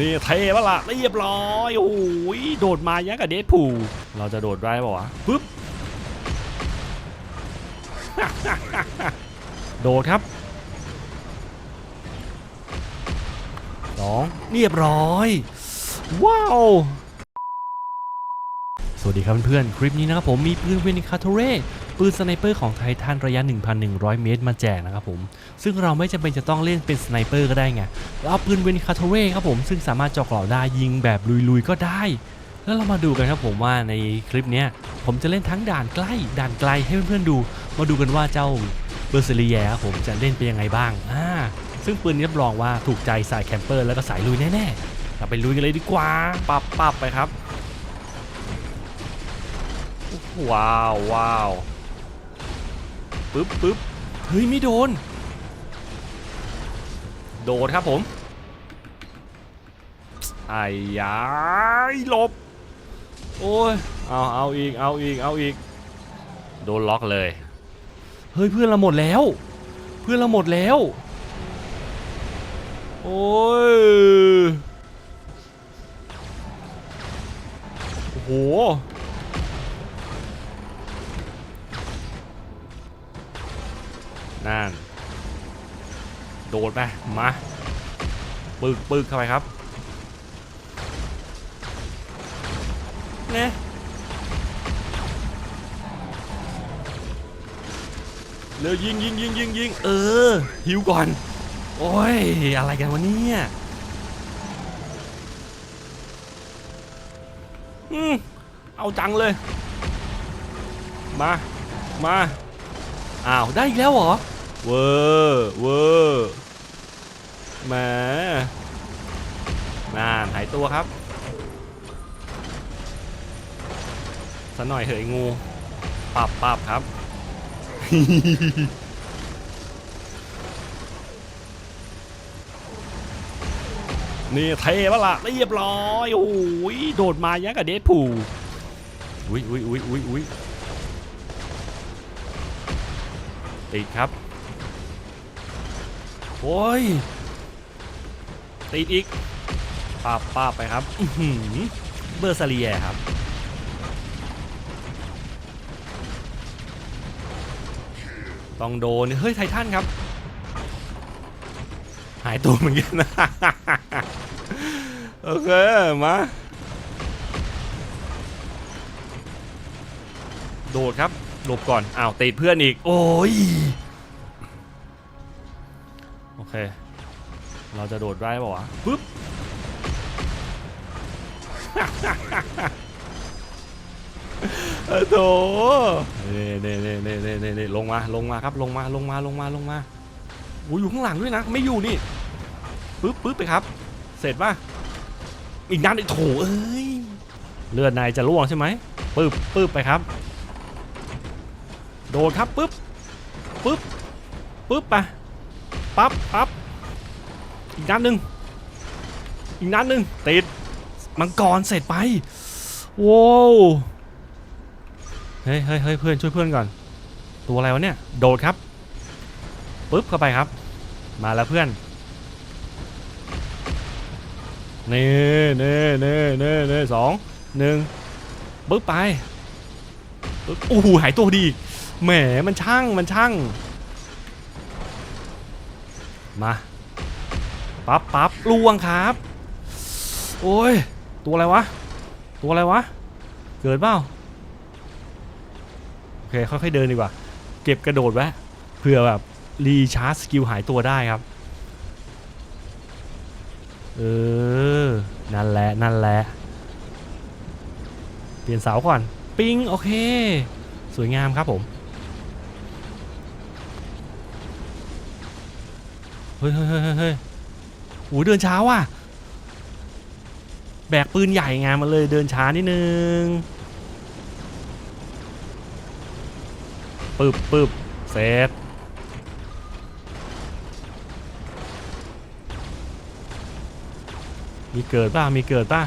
นี่เทปะล่ะเรียบร้อยโอ้ยโดดมายังกับเดดพูเราจะโดดได้ป่าวะปึ๊บโดดครับสองเรียบร้อย ว้าว สวัสดีครับเพื่อนๆคลิปนี้นะครับผมมีปืนเวนิคาโทเร่ ปืนสไนเปอร์ของไททันระยะ 1,100 เมตรมาแจกนะครับผม ซึ่งเราไม่จำเป็นจะต้องเล่นเป็นสไนเปอร์ก็ได้ไงเราเอาปืนเวนิคาโทเร่ครับผมซึ่งสามารถเจาะเกราะได้ยิงแบบลุยๆก็ได้ แล้วเรามาดูกันครับผมว่าในคลิปนี้ผมจะเล่นทั้งด่านใกล้ด่านไกลให้เพื่อนๆดู มาดูกันว่าเจ้าเบอร์เซเรียครับผมจะเล่นเป็นยังไงบ้างอ่าซึ่งปืนนี้รับรองว่าถูกใจสายแคมเปอร์แล้วก็สายลุยแน่ๆเราไปลุยกันเลยดีกว่าปับปับไปครับว้าวว้าว ปึ๊บปึ๊บเฮ้ยไม่โดน โดดครับผมไอ้ยายหลบ โอ้ย เอาเอาอีก เอาอีก เอาอีก โดนล็อกเลย เฮ้ยเพื่อนเราหมดแล้ว เพื่อนเราหมดแล้ว โอ้ย โอ้โห นั่น โดดไปมาปึกปึกเข้าไปครับเนี่ยเร็วยิงยิงยิงยิงยิงเออหิวก่อน โอ้ย อะไรกันวะเนี่ยอืมเอาจังเลย มา มา อ้าว ได้อีกแล้วเหรอ เวอร์เวอร์แหมนานหายตัวครับสักหน่อยเหยงูปับปับครับ นี่เทปะล่ะเรียบร้อยโอ้ยโดดมายังกับเดดพูอุ้ยอุ้ยอุ้ยอุ้ยอุ้ยติดครับ โอ้ยติดอีกป้าบป้าบไปครับอืเบอร์ซาเลียครับ ต้องโดน เฮ้ย ไททันครับ หายตัวเหมือนกันนะ โอเค มา โดดครับ หลบก่อน อ้าวติดเพื่อนอีก โอ้ย โอเค เราจะโดดได้ป่าวะปึ๊บเออโถเน่เน่เน่เน่เน่เน่เน่ลงมาลงมาครับลงมาลงมาลงมาลงมาโอ้ยอยู่ข้างหลังด้วยนะ ไม่อยู่นี่ปึ๊บปึ๊บไปครับ เสร็จป่ะอีกนัดอีกโถเอ้ยเลือดนายจะร่วงใช่ไหมปึ๊บปึ๊บไปครับ โดดครับปึ๊บปึ๊บปึ๊บไป ปั๊บปั๊บอีกนัดหนึ่งอีกนัดหนึ่งติดมังกรเสร็จไปโว้วเฮ้ยเฮ้ยเฮ้ยเพื่อนช่วยเพื่อนก่อน ตัวอะไรวะเนี่ย โดดครับปึ๊บเข้าไปครับ มาแล้วเพื่อนนี่นี่นี่นี่นี่สองหนึ่งปึ๊บไปโอ้โหหายตัวดีแหมมันช่างมันช่าง มาปั๊บปั๊บล่วงครับ โอ้ย ตัวอะไรวะ ตัวอะไรวะ เกิดเปล่าโอเคค่อยๆเดินดีกว่า เก็บกระโดดไว้เผื่อแบบรีชาร์จสกิลหายตัวได้ครับ เออ นั่นแหละ นั่นแหละ เปลี่ยนเสาก่อน ปิ้ง โอเค สวยงามครับผม ฮ้ยเฮ้ยเฮ้ยเฮ้ยเฮ้ยโอ้ยเดินช้าว่ะ แบกปืนใหญ่งานมาเลยเดินช้านิดนึงปึ๊บปึ๊บเสร็จมีเกิดป่ะมีเกิดป่ะ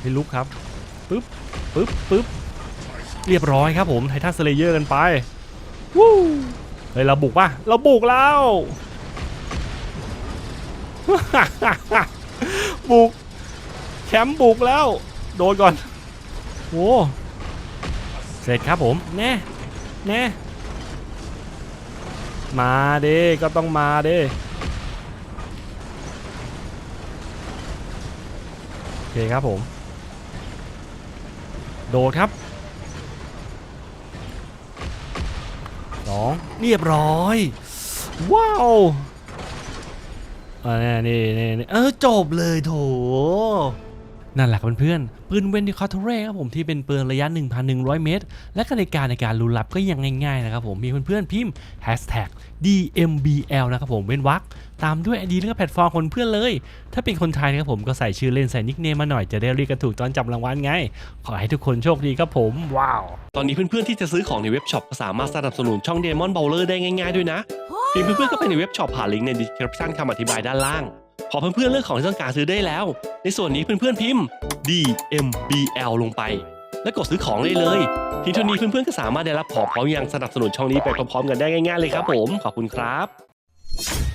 ให้ลุกครับปึ๊บปึ๊บปึ๊บเรียบร้อยครับผมไททันสเลเยอร์กันไป วู้ ฮ้ยเราบุกป่ะเราบุกแล้วบุกแชมป์บุกแล้ว โดนก่อนโอ้เสร็จครับผมแน่แน่มาเด้ก็ต้องมาเด้โอเคครับผม โดดครับ สองเรียบร้อย ว้าวอ่านี่นี่นี่เออจบเลยโถ นั่นแหละครับเพื่อนๆปืนเวนดิคอร์ทเร่ครับผมที่เป็นปืนระยะ 1,100 เมตร และกติกาในการลุ้นลับก็ยังง่ายๆนะครับผมมีเพื่อนๆพิมพ์ hashtag DMBL นะครับผมเว้นวรรคตามด้วย ID และก็แพลตฟอร์มคนเพื่อนเลย ถ้าเป็นคนไทยนะครับผมก็ใส่ชื่อเล่นใส่นิกเนมมาหน่อยจะได้เรียกกันถูกตอนจับรางวัลไง ขอให้ทุกคนโชคดีครับผม ว้าว ตอนนี้เพื่อนๆที่จะซื้อของในเว็บช็อปก็สามารถสนับสนุนช่อง Demon Bowler ได้ง่ายๆด้วยนะเพียงเพื่อนๆก็ไปในเว็บช็อปผ่านลิงก์ใน description คำอธิบายด้านล่าง พอเพื่อนๆเลือกของที่ต้องการซื้อได้แล้ว ในส่วนนี้เพื่อนๆพิมพ์ DMBL ลงไป แล้วกดซื้อของได้เลยทีเท่านี้เพื่อนๆก็สามารถได้รับของพร้อมยังสนับสนุนช่องนี้ไปพร้อมๆกันได้ง่ายๆเลยครับผมขอบคุณครับ